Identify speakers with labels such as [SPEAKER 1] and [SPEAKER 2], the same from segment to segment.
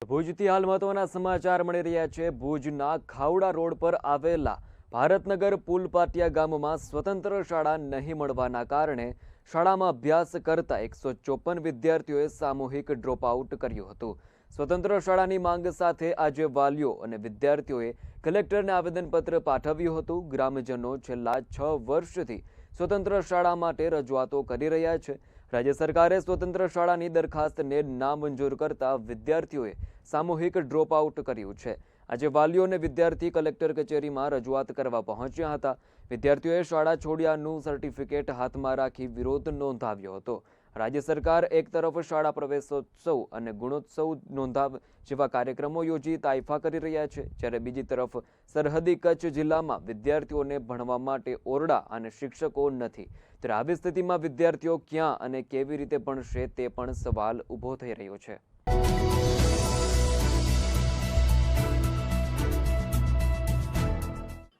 [SPEAKER 1] ભુજથી હાલ મહત્વના સમાચાર મળી રહ્યા છે. ભુજના ખાવડા રોડ પર આવેલા ભારતનગર પુલપાટિયા ગામમાં સ્વતંત્ર શાળા નહીં મળવાના કારણે શાળામાં અભ્યાસ કરતા એકસો ચોપન વિદ્યાર્થીઓએ સામૂહિક ડ્રોપ આઉટ કર્યું હતું. સ્વતંત્ર શાળાની માંગ સાથે આજે વાલીઓ અને વિદ્યાર્થીઓએ કલેક્ટરને આવેદનપત્ર પાઠવ્યું હતું. ગ્રામજનો છેલ્લા છ વર્ષથી સ્વતંત્ર શાળા માટે રજૂઆતો કરી રહ્યા છે. રાજ્ય સરકારે સ્વતંત્ર શાળાની દરખાસ્તને નામંજૂર કરતા વિદ્યાર્થીઓએ સામૂહિક ડ્રોપ આઉટ કર્યું છે. આજે વાલીઓ અને વિદ્યાર્થી કલેક્ટર કચેરીમાં રજૂઆત કરવા પહોંચ્યા હતા. વિદ્યાર્થીઓએ શાળા છોડ્યાનું સર્ટિફિકેટ હાથમાં રાખી વિરોધ નોંધાવ્યો હતો. રાજ્ય સરકાર એક તરફ શાળા પ્રવેશોત્સવ અને ગુણોત્સવ નોંધાવ જેવા કાર્યક્રમો યોજી તાઇફા કરી રહ્યા છે, જ્યારે બીજી તરફ સરહદી કચ્છ જિલ્લામાં વિદ્યાર્થીઓને ભણવા માટે ઓરડા અને શિક્ષકો નથી. ત્યારે આવી સ્થિતિમાં વિદ્યાર્થીઓ ક્યાં અને કેવી રીતે ભણશે તે પણ સવાલ ઊભો થઈ રહ્યો છે.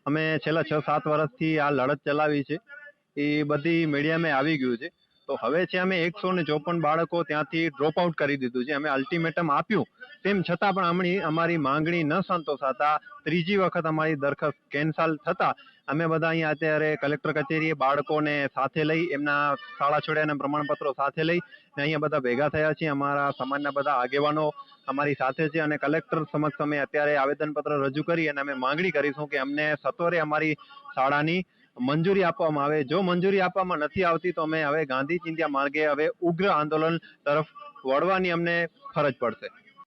[SPEAKER 2] અમે છેલ્લા છ સાત વર્ષથી આ લડત ચલાવી છે. એ બધી મીડિયામાં આવી ગયું છે. તો હવે છે અમે એકસો ને ચોપન બાળકો ત્યાંથી ડ્રોપ આઉટ કરી દીધું છે, અમે અલ્ટિમેટમ આપ્યું. તેમ છતાં પણ અમણી અમારી માંગણી ન સંતોષાતા, ત્રીજી વખત અમારી દરખાસ્ત કેન્સલ થતા, અમે બધા અહીંયા અત્યારે કલેક્ટર કચેરીએ બાળકોને સાથે લઈ, એમના શાળા છોડ્યાના પ્રમાણપત્રો સાથે લઈ ને અહીંયા બધા ભેગા થયા છીએ. અમારા સમાજના બધા આગેવાનો અમારી સાથે છે અને કલેક્ટર સમક્ષ અમે અત્યારે આવેદનપત્ર રજૂ કરી અને અમે માંગણી કરીશું કે અમને સત્વરે અમારી શાળાની મંજૂરી આપવામાં આવે. જો મંજૂરી આપવામાં નથી આવતી, તો અમે હવે ગાંધી ચિંધ્યા માર્ગે હવે ઉગ્ર આંદોલન તરફ વળવાની અમને ફરજ પડશે.